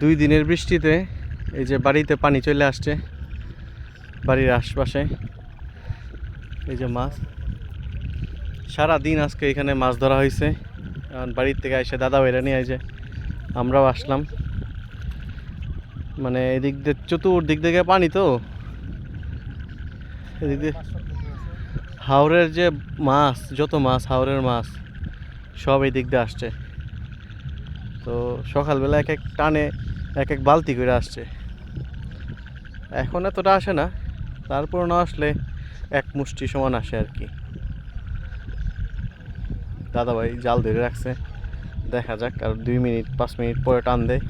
দুই দিনের বৃষ্টিতে এই যে বাড়িতে পানি চলে আসছে, বাড়ির আশপাশে। এই যে মাছ। সারা দিন আজকে এখানে মাছ ধরা হয়েছে। বাড়ির থেকে এসে দাদা বেড়ে নিয়ে যে আমরাও আসলাম। মানে এদিক দিয়ে চতুর্দিক থেকে পানি তো। এদিক দিয়ে হাওরের যে মাছ, যত মাছ, হাওরের মাছ, সব এই দিক দিয়ে আসছে। তো সকালবেলা এক এক টানে এক এক বালতি করে আসছে। এখন এতটা আসে না, তারপর না আসলে এক মুষ্টি সমান আসে আর কি। দাদাভাই জাল ধরে রাখছে, দেখা যাক আর দুই মিনিট, পাঁচ মিনিট পরে টান দেয়।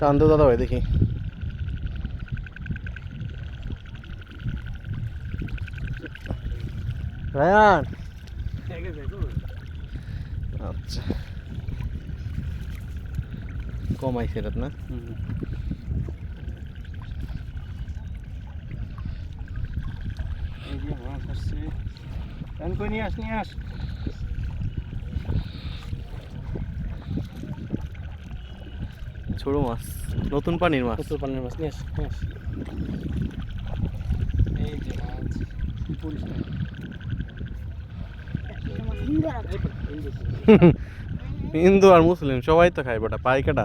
টান দো দাদাভাই দেখি। রায়ান আচ্ছা। কমাইছে এটা না? করে নিয়ে আস নিয়ে আস। ছোট মাছ নতুন পানির মাছ। নতুন পানির মাছ নিয়ে আস এই যে মাছ হিন্দু আর মুসলিম সবাই তো খায় বেটা পাইকাটা।